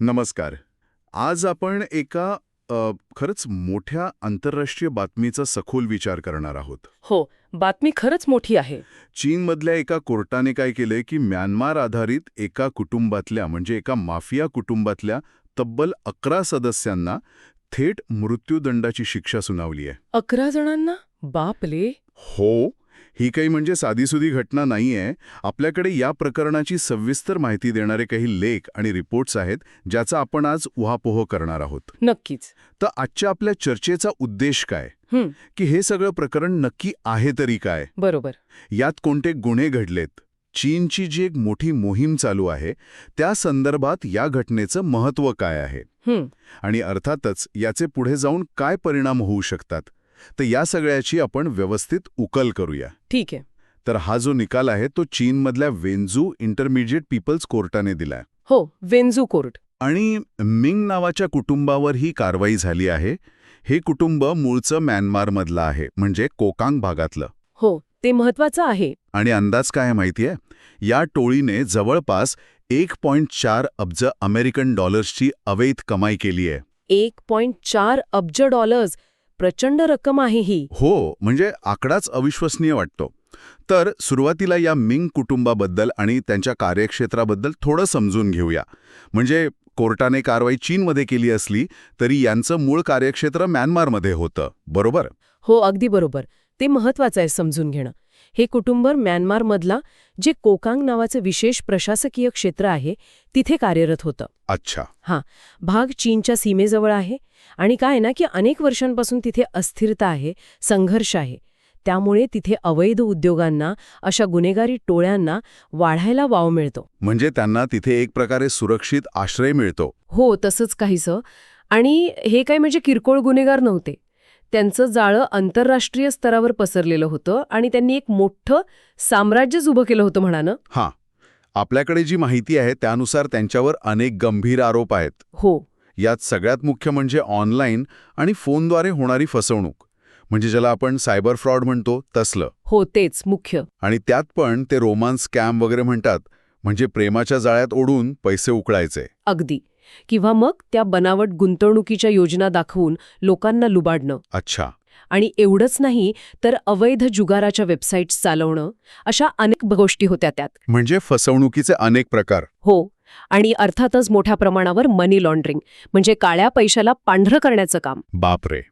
नमस्कार. आज आपण एका अ, खरंच मोठ्या आंतरराष्ट्रीय बातमीचा सखोल विचार करणार आहोत. हो बातमी खरंच मोठी आहे. चीनमधल्या एका कोर्टाने काय केलंय की म्यानमार आधारित एका कुटुंबातल्या म्हणजे एका माफिया कुटुंबातल्या तब्बल अकरा सदस्यांना थेट मृत्यूदंडाची शिक्षा सुनावली आहे अकरा जणांना? बापले हो. ही काही म्हणजे साधीसुधी घटना नाहीये. आपल्याकडे या प्रकरणाची सविस्तर माहिती देणारे काही लेख आणि रिपोर्ट्स आहेत ज्याचा आपण आज उहापोह करणार आहोत. नक्कीच. तर आजच्या आपल्या चर्चेचा उद्देश काय? की हे सगळं प्रकरण नक्की आहे तरी काय? बरोबर. यात कोणते गुन्हे घडलेत? चीनची जी एक मोठी मोहीम चालू आहे त्या संदर्भात या घटनेचं महत्त्व काय आहे? आणि अर्थातच याचे पुढे जाऊन काय परिणाम होऊ शकतात? तर या सगळ्याची आपण व्यवस्थित उकल करूया. ठीक आहे. तर हा जो निकाल आहे तो चीनमधल्या वेन्झू इंटरमिजिएट पीपल्स कोर्टाने दिलाय. हो वेन्झू कोर्ट. आणि मिंग नावाच्या कुटुंबावर ही कारवाई झाली आहे. हे कुटुंब मूळचं म्यानमारमधलं आहे म्हणजे कोकांग भागातलं. हो ते महत्वाचं आहे. आणि अंदाज काय माहितीये? या टोळीने जवळपास एक पॉइंट चार अब्ज अमेरिकन डॉलर्सची अवैध कमाई केली आहे एक पॉइंट चार अब्ज डॉलर्स. प्रचंड रक्कम आहे ही. हो म्हणजे आकडाच अविश्वसनीय वाटतो. तर सुरुवातीला या मिंग कुटुंबाबद्दल आणि त्यांच्या कार्यक्षेत्राबद्दल थोडं समजून घेऊया. म्हणजे कोर्टाने कारवाई चीनमध्ये केली असली तरी यांचं मूळ कार्यक्षेत्र म्यानमारमध्ये होतं. बरोबर? हो अगदी बरोबर. ते महत्वाचं आहे समजून घेणं. हे कुटुंब म्यानमारमधला जे कोकांग नावाचं विशेष प्रशासकीय क्षेत्र आहे तिथे कार्यरत होतं. अच्छा. भाग चीनच्या सीमेजवळ आहे आणि काय ना की अनेक वर्षांपासून तिथे अस्थिरता आहे संघर्ष आहे. त्यामुळे तिथे अवैध उद्योगांना अशा गुन्हेगारी टोळ्यांना वाढायला वाव मिळतो. म्हणजे त्यांना तिथे एक प्रकारे सुरक्षित आश्रय मिळतो. हो तसंच काहीसं. आणि हे काय म्हणजे किरकोळ गुन्हेगार नव्हते. त्यांचं जाळं आंतरराष्ट्रीय स्तरावर पसरलेलं होतं आणि त्यांनी एक मोठं साम्राज्यच उभं केलं होतं म्हणा ना हां. आपल्याकडे जी माहिती आहे त्यानुसार त्यांच्यावर अनेक गंभीर आरोप आहेत. हो. यात सगळ्यात मुख्य म्हणजे ऑनलाईन आणि फोनद्वारे होणारी फसवणूक. म्हणजे ज्याला आपण सायबर फ्रॉड म्हणतो तसलं. हो तेच मुख्य. आणि त्यात पण ते रोमांस स्कॅम वगैरे म्हणतात. म्हणजे प्रेमाच्या जाळ्यात ओढून पैसे उकळायचे. अगदी. किंवा मग त्या बनावट गुंतवणुकीच्या योजना दाखवून लोकांना लुबाडणं. अच्छा. आणि एवढंच नाही तर अवैध जुगाराच्या वेबसाईट्स चालवणं अशा अनेक गोष्टी होत्या त्यात. म्हणजे फसवणुकीचे अनेक प्रकार. हो. आणि अर्थातच मोठ्या प्रमाणावर मनी लॉन्ड्रिंग म्हणजे काळ्या पैशाला पांढरं करण्याचं काम. बापरे.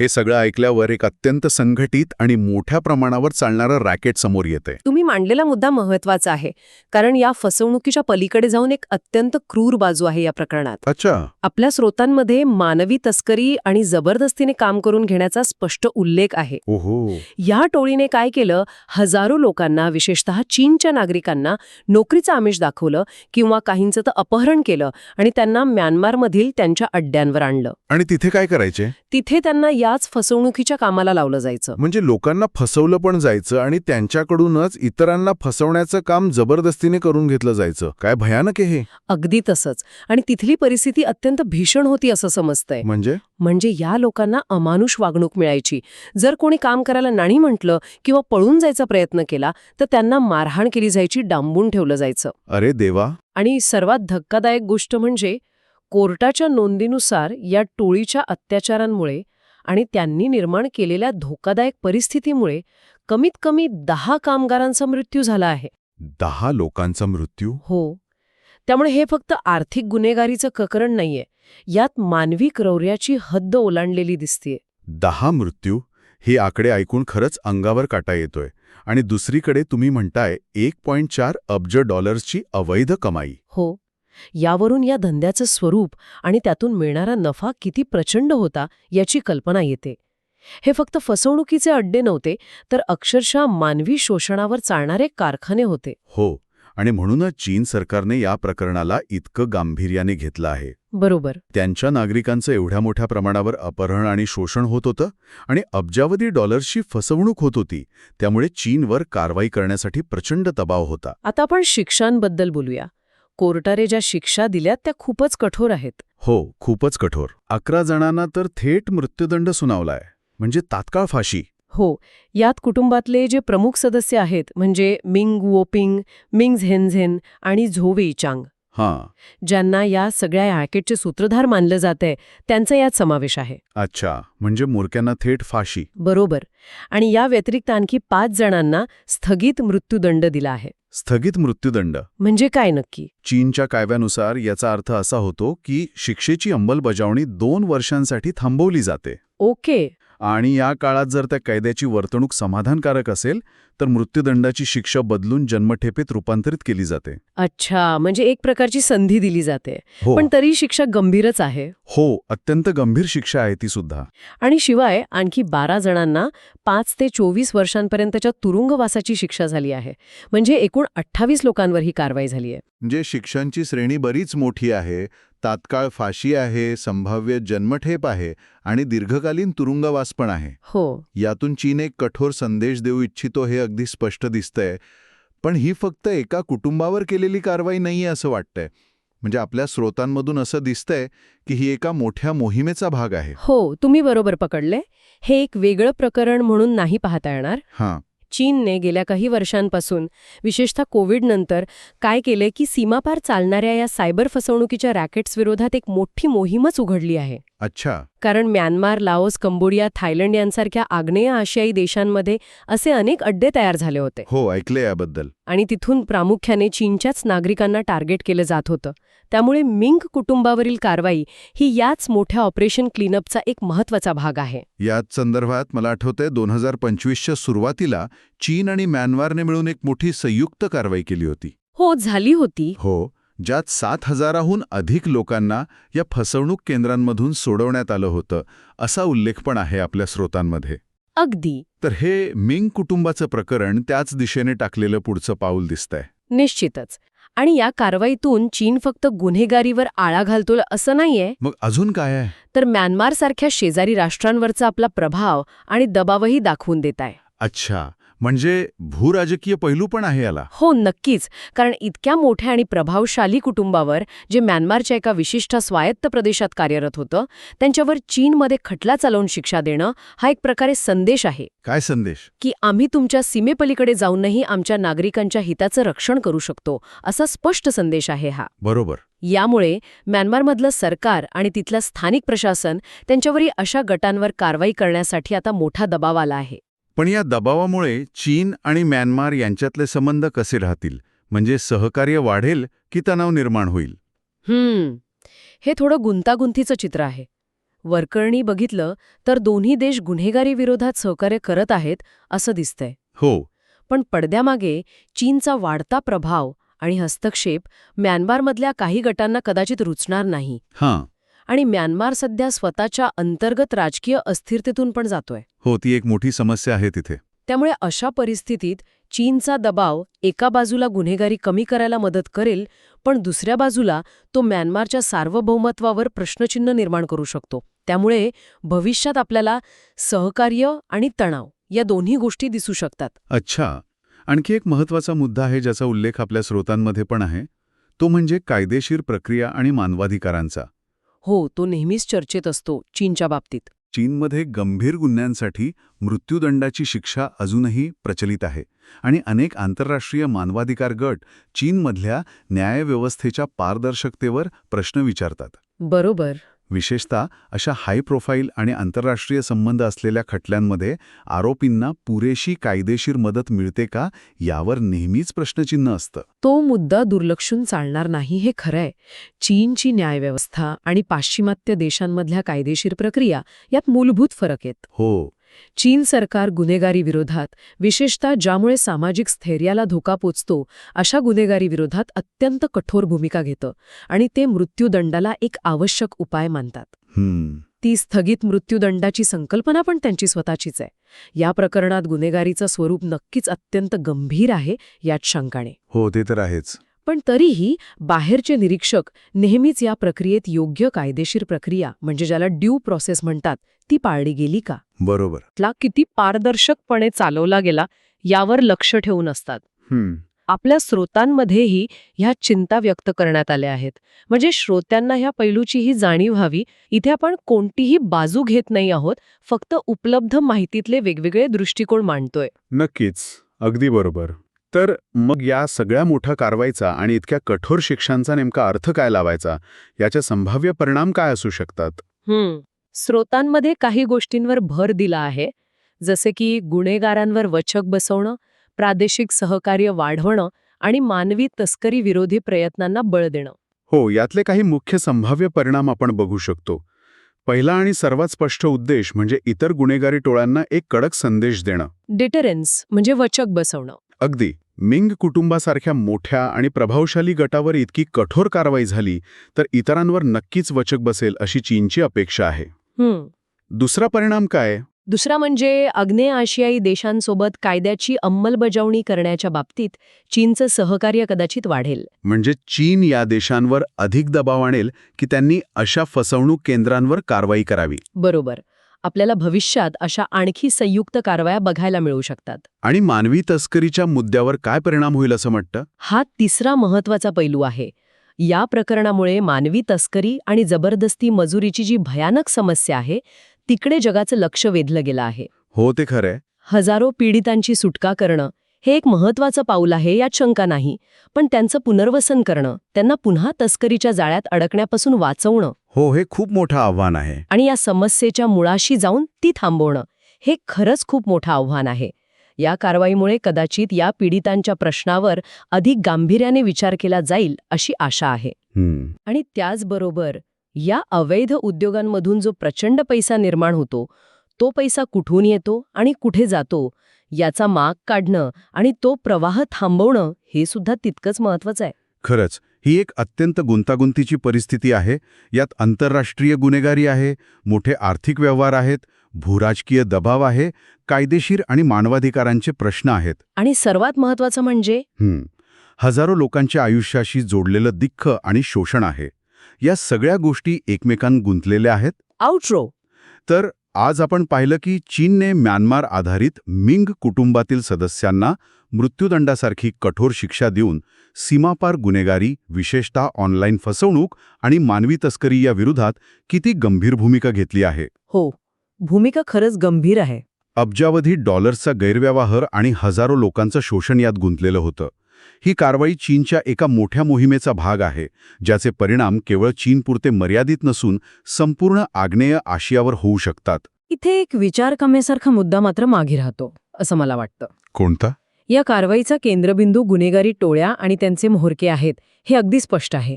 हे सगळं ऐकल्यावर एक अत्यंत संघटित आणि मोठ्या प्रमाणावर चालणारं रॅकेट समोर येते तुम्ही मांडलेला मुद्दा महत्त्वाचा आहे कारण या फसवणुकीच्या पलीकडे जाऊन एक अत्यंत क्रूर बाजू आहे या प्रकरणात. अच्छा. आपल्या स्रोतांमध्ये मानवी तस्करी आणि जबरदस्तीने काम करून घेण्याचा स्पष्ट उल्लेख आहे. ओहो. या टोळीने काय केलं? हजारो लोकांना विशेषतः चीनच्या नागरिकांना नोकरीचं आमिष दाखवलं किंवा काहींचं तर अपहरण केलं आणि त्यांना म्यानमारमधील त्यांच्या अड्ड्यांवर आणलं. आणि तिथे काय करायचे? तिथे त्यांना याच फसवणुकीच्या कामाला लावलं जायचं. म्हणजे लोकांना फसवलं पण जायचं आणि त्यांच्याकडूनच इतरांना फसवण्याचं काम जबरदस्तीने करून घेतलं जायचं. काय भयानक आहे हे? अगदी तसंच. आणि तिथली परिस्थिती अत्यंत भीषण होती असं समजतंय. म्हणजे? म्हणजे या लोकांना अमानुष वागणूक मिळायची. जर कोणी काम करायला नाही म्हटलं किंवा पळून जायचा प्रयत्न केला तर त्यांना मारहाण केली जायची डांबून ठेवलं जायचं. अरे देवा! आणि सर्वात धक्कादायक गोष्ट म्हणजे कोर्टाच्या नोंदीनुसार या टोळीच्या अत्याचारांमुळे आणि त्यांनी निर्माण केलेल्या धोकादायक परिस्थितीमुळे कमीत कमी दहा कामगारांचा मृत्यू झाला आहे. दहा लोकांचा मृत्यू? हो. त्यामुळे हे फक्त आर्थिक गुन्हेगारीचं प्रकरण नाहीये. यात मानवी क्रौर्याची हद्द ओलांडलेली दिसतीये. दहा मृत्यू? हे आकडे ऐकून खरंच अंगावर काटा येतोय. आणि दुसरीकडे तुम्ही म्हणताय एक पॉइंट चार अब्ज डॉलर्सची अवैध कमाई. हो. यावरून या धंद्याचं स्वरूप आणि त्यातून मिळणारा नफा किती प्रचंड होता याची कल्पना येते. हे फक्त फसवणुकीचे अड्डे नव्हते तर अक्षरशः मानवी शोषणावर चालणारे कारखाने होते. हो आणि म्हणूनच चीन सरकारने या प्रकरणाला इतकं गांभीर्याने घेतलं आहे. बरोबर. त्यांच्या नागरिकांचं एवढ्या मोठ्या प्रमाणावर अपहरण आणि शोषण होत होतं आणि अब्जावधी डॉलर्सची फसवणूक होत होती त्यामुळे चीनवर कारवाई करण्यासाठी प्रचंड दबाव होता. आता आपण शिक्षांबद्दल बोलूया. कोर्टाने ज्या शिक्षा दिल्यात त्या खूपच कठोर आहेत. हो खूपच कठोर. अकरा जणांना तर थेट मृत्यूदंड सुनावलाय. म्हणजे तात्काळ फाशी. हो यात कुटुंबातले जे प्रमुख सदस्य आहेत म्हणजे मिंग वोपिंग मिंग झेनझेन आणि झोवेई चांग. हां. ज्यांना या सगळ्या रॅकेटचे सूत्रधार मानलं जातंय त्यांचा यात समावेश आहे. अच्छा म्हणजे मोरक्यांना थेट फाशी. बरोबर. आणि या व्यतिरिक्त आणखी पाच जणांना स्थगित मृत्यूदंड दिला आहे. स्थगित मृत्यूदंड. म्हणजे काय नक्की? चीनच्या कायद्यानुसार याचा अर्थ असा होतो की शिक्षेची अंमलबजावणी दोन वर्षांसाठी थांबवली जाते. ओके. आणि या काळात जर त्या कैद्याची वर्तणूक समाधानकारक असेल तर मृत्यूदंडाची शिक्षा बदलून जन्मठेपेत रूपांतरित केली जाते. अच्छा म्हणजे एक प्रकारची संधी दिली जाते. हो. पण तरी शिक्षा गंभीरच आहे. हो अत्यंत गंभीर शिक्षा आहे ती सुद्धा. आणि शिवाय आणखी बारा जणांना पाच ते चोवीस वर्षांपर्यंतच्या तुरुंगवासाची शिक्षा झाली आहे. म्हणजे एकूण अठ्ठावीस लोकांवर ही कारवाई झाली आहे. म्हणजे शिक्षांची श्रेणी बरीच मोठी आहे. तात्काळ फाशी आहे संभाव्य जन्मठेप आहे आणि दीर्घकालीन तुरुंगवास पण आहे. हो. यातून चीन एक कठोर संदेश देऊ इच्छितो हे अगदी स्पष्ट दिसतंय पण ही फक्त एका कुटुंबावर केलेली कारवाई नाहीये असं वाटतंय. म्हणजे आपल्या स्रोतांमधून असं दिसतंय की ही एका मोठ्या मोहिमेचा भाग आहे. हो तुम्ही बरोबर पकडले. हे एक वेगळं प्रकरण म्हणून नाही पाहता येणार. हां. चीनने गेल्या काही वर्षांपासून विशेषतः कोविडनंतर काय केलंय की सीमापार चालणाऱ्या या सायबर फसवणुकीच्या रॅकेट्सविरोधात एक मोठी मोहीमच उघडली आहे. अच्छा. कारण म्यानमार लाओस कंबोडिया थायलंड यांसारख्या आग्नेय आशियाई देशांमध्ये असे अनेक अड्डे तयार झाले होते. हो ऐकलंय याबद्दल. आणि तिथून प्रामुख्याने चीनच्याच नागरिकांना टार्गेट केलं जात होतं. त्यामुळे मिंग कुटुंबावरील कारवाई ही याच मोठ्या ऑपरेशन क्लीनअपचा एक महत्त्वाचा भाग आहे. याच संदर्भात मला आठवतंय दोन हजार पंचवीसच्या सुरुवातीला चीन आणि म्यानमारने मिळून एक मोठी संयुक्त कारवाई केली होती. हो झाली होती. हो. ज्यात सात हजाराहून अधिक लोकांना या फसवणूक केंद्रांमधून सोडवण्यात आलं होतं असा उल्लेख पण आहे आपल्या स्रोतांमध्ये. अगदी. तर हे मिंग कुटुंबाचं प्रकरण त्याच दिशेने टाकलेलं पुढचं पाऊल दिसतंय. निश्चितच. आणि या कारवाईतून चीन फक्त गुन्हेगारीवर आळा घालतो असं नाहीये? मग अजून काय आहे? तर म्यानमारसारख्या शेजारी राष्ट्रांवरचा आपला प्रभाव आणि दबावही दाखवून देत आहे अच्छा. म्हणजे भूराजकीय पैलू पण आहे याला. हो नक्कीच. कारण इतक्या मोठ्या आणि प्रभावशाली कुटुंबावर जे म्यानमारच्या एका विशिष्ट स्वायत्त प्रदेशात कार्यरत होतं त्यांच्यावर चीनमध्ये खटला चालवून शिक्षा देणं हा एक प्रकारे संदेश आहे. काय संदेश? की आम्ही तुमच्या सीमेपलीकडे जाऊनही आमच्या नागरिकांच्या हिताचं रक्षण करू शकतो असा स्पष्ट संदेश आहे हा. बरोबर. यामुळे म्यानमारमधलं सरकार आणि तिथलं स्थानिक प्रशासन त्यांच्यावरही अशा गटांवर कारवाई करण्यासाठी आता मोठा दबाव आला आहे. पण या दबावामुळे चीन आणि म्यानमार यांच्यातले संबंध कसे राहतील? म्हणजे सहकार्य वाढेल की तणाव निर्माण होईल? हम्म. हे थोडं गुंतागुंतीचं चित्र आहे. वरकरणी बघितलं तर दोन्ही देश गुन्हेगारी विरोधात सहकार्य करत आहेत असं दिसतंय. हो. पण पडद्यामागे चीनचा वाढता प्रभाव आणि हस्तक्षेप म्यानमारमधल्या काही गटांना कदाचित रुचणार नाही. हां. आणि म्यानमार सध्या स्वतःच्या अंतर्गत राजकीय अस्थिरतेतून पण जातोय. हो ती एक मोठी समस्या आहे तिथे. त्यामुळे अशा परिस्थितीत चीनचा दबाव एका बाजूला गुन्हेगारी कमी करायला मदत करेल पण दुसऱ्या बाजूला तो म्यानमारच्या सार्वभौमत्वावर प्रश्नचिन्ह निर्माण करू शकतो. त्यामुळे भविष्यात आपल्याला सहकार्य आणि तणाव या दोन्ही गोष्टी दिसू शकतात. अच्छा. आणखी एक महत्त्वाचा मुद्दा आहे ज्याचा उल्लेख आपल्या स्रोतांमध्ये पण आहे. तो म्हणजे कायदेशीर प्रक्रिया आणि मानवाधिकारांचा. हो तो नेहमीच चर्चेत असतो चीनच्या बाबतीत. चीनमध्ये गंभीर गुन्ह्यांसाठी मृत्यूदंडाची शिक्षा अजूनही प्रचलित आहे आणि अनेक आंतरराष्ट्रीय मानवाधिकार गट चीनमधल्या न्यायव्यवस्थेच्या पारदर्शकतेवर प्रश्न विचारतात. बरोबर. विशेषतः अशा हाय प्रोफाईल आणि आंतरराष्ट्रीय संबंध असलेल्या खटल्यांमध्ये आरोपींना पुरेशी कायदेशीर मदत मिळते का यावर नेहमीच प्रश्नचिन्ह असतं. तो मुद्दा दुर्लक्षून चालणार नाही हे खरंय. चीनची न्यायव्यवस्था आणि पाश्चिमात्य देशांमधल्या कायदेशीर प्रक्रिया यात मूलभूत फरक आहेत हो. चीन सरकार गुन्हेगारी विरोधात विशेषतः ज्यामुळे सामाजिक स्थैर्याला धोका पोचतो अशा गुन्हेगारी विरोधात अत्यंत कठोर भूमिका घेतं आणि ते मृत्यूदंडाला एक आवश्यक उपाय मानतात. ती स्थगित मृत्यूदंडाची संकल्पना पण त्यांची स्वतःचीच आहे. या प्रकरणात गुन्हेगारीचं स्वरूप नक्कीच अत्यंत गंभीर आहे यात शंकाणे हो ते तर आहेच. पण तरीही बाहेरचे निरीक्षक नेहमीच या प्रक्रियेत योग्य कायदेशीर प्रक्रिया म्हणजे ज्याला ड्यू प्रोसेस म्हणतात ती पाळली गेली का? बरोबर. ला किती पारदर्शकपणे चालवला गेला यावर लक्ष ठेवून असतात. हम्म. आपल्या स्रोतांमध्येही ह्या चिंता व्यक्त करण्यात आल्या आहेत. म्हणजे श्रोत्यांना ह्या पैलूची ही जाणीव व्हावी इथे आपण कोणतीही बाजू घेत नाही आहोत फक्त उपलब्ध माहितीतले वेगवेगळे दृष्टिकोन मांडतोय. नक्कीच. अगदी बरोबर. तर मग या सगळ्या मोठ्या कारवाईचा आणि इतक्या कठोर शिक्षांचा नेमका अर्थ काय लावायचा? याचे संभाव्य परिणाम काय असू शकतात? स्रोतांमध्ये काही गोष्टींवर भर दिला आहे. जसे की गुन्हेगारांवर वचक बसवणं प्रादेशिक सहकार्य वाढवणं आणि मानवी तस्करी विरोधी प्रयत्नांना बळ देणं. हो यातले काही मुख्य संभाव्य परिणाम आपण बघू शकतो. पहिला आणि सर्वात स्पष्ट उद्देश म्हणजे इतर गुन्हेगारी टोळ्यांना एक कडक संदेश देणं. डिटरन्स म्हणजे वचक बसवणं. अगदी मिंग कुटुंबासारख्या मोठ्या आणि प्रभावशाली गटावर इतकी कठोर कारवाई झाली तर इतरांवर नक्कीच वचक बसेल अशी चीनची अपेक्षा आहे. हम्म दुसरा परिणाम काय? दुसरा म्हणजे आग्नेय आशियाई देशांसोबत कायद्याची अंमलबजावणी करण्याच्या बाबतीत चीनचं सहकार्य कदाचित वाढेल. म्हणजे चीन या देशांवर अधिक दबाव आणेल की त्यांनी अशा फसवणूक केंद्रांवर कारवाई करावी. बरोबर. आपल्याला भविष्यात अशा आणखी संयुक्त कारवाया बघायला मिळू शकतात. आणि मानवी तस्करीच्या मुद्द्यावर काय परिणाम होईल असं वाटतं हा तिसरा महत्त्वाचा पैलू आहे. या प्रकरणामुळे मानवी तस्करी आणि जबरदस्ती मजुरीची जी भयानक समस्या आहे तिकडे जगाचं लक्ष वेधलं गेलं आहे. हो ते खरंय. हजारो पीडितांची सुटका करणं हे एक महत्वाचं पाऊल आहे यात शंका नाही पण त्यांचं पुनर्वसन करणं त्यांना पुन्हा तस्करीच्या जाळ्यात अडकण्यापासून वाचवणं. हो हे खूप मोठं आव्हान आहे. आणि या समस्येच्या मुळाशी जाऊन ती थांबवणं हे खरंच खूप मोठं आव्हान आहे. या कारवाईमुळे कदाचित या पीडितांच्या प्रश्नावर अधिक गांभीर्याने विचार केला जाईल अशी आशा आहे. आणि त्याचबरोबर या अवैध उद्योगांमधून जो प्रचंड पैसा निर्माण होतो तो पैसा कुठून येतो आणि कुठे जातो याचा माग काढणं आणि तो प्रवाह थांबवणं हे सुद्धा तितकंच महत्वाचं आहे. खरंच ही एक अत्यंत गुंतागुंतीची परिस्थिती आहे. यात आंतरराष्ट्रीय गुन्हेगारी आहे मोठे आर्थिक व्यवहार आहेत भूराजकीय दबाव आहे कायदेशीर आणि मानवाधिकारांचे प्रश्न आहेत. आणि सर्वात महत्वाचं म्हणजे. हजारो लोकांच्या आयुष्याशी जोडलेलं दिक्ख आणि शोषण आहे. या सगळ्या गोष्टी एकमेकांत गुंतलेल्या आहेत. आउट्रो तर आज आपण पाहिलं की चीनने म्यानमार आधारित मिंग कुटुंबातील सदस्यांना मृत्यूदंडासारखी कठोर शिक्षा देऊन सीमापार गुन्हेगारी विशेषतः ऑनलाईन फसवणूक आणि मानवी तस्करी या विरोधात किती गंभीर भूमिका घेतली आहे? हो भूमिका खरंच गंभीर आहे. अब्जावधी डॉलर्सचा गैरव्यवहार आणि हजारो लोकांचं शोषण यात गुंतलेलं होतं. ही कारवाई चीनच्या एका मोठ्या मोहिमेचा भाग आहे ज्याचे परिणाम केवळ चीनपुरते मर्यादित नसून संपूर्ण आग्नेय आशियावर होऊ शकतात. इथे एक विचार कमेसारखा मुद्दा मात्र मागे राहतो असं मला वाटतं. कोणता? या कारवाईचा केंद्रबिंदू गुन्हेगारी टोळ्या आणि त्यांचे म्होरके आहेत हे अगदी स्पष्ट आहे.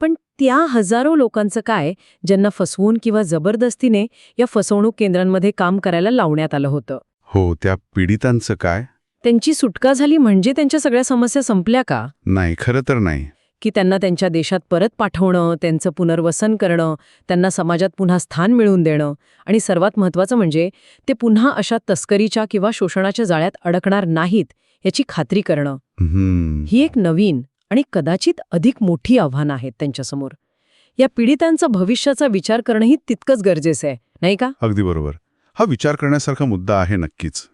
पण त्या हजारो लोकांचं काय ज्यांना फसवून किंवा जबरदस्तीने या फसवणूक केंद्रांमध्ये काम करायला लावण्यात आलं होतं? हो त्या पीडितांचं काय? त्यांची सुटका झाली म्हणजे त्यांच्या सगळ्या समस्या संपल्या का? नाही खरं तर नाही. की त्यांना त्यांच्या देशात परत पाठवणं त्यांचं पुनर्वसन करणं त्यांना समाजात पुन्हा स्थान मिळवून देणं आणि सर्वात महत्त्वाचं म्हणजे ते पुन्हा अशा तस्करीच्या किंवा शोषणाच्या जाळ्यात अडकणार नाहीत याची खात्री करणं. ही एक नवीन आणि कदाचित अधिक मोठी आव्हानं आहेत त्यांच्यासमोर. या पीडितांचा भविष्याचा विचार करणंही तितकंच गरजेचं आहे नाही का? अगदी बरोबर. हा विचार करण्यासारखा मुद्दा आहे नक्कीच.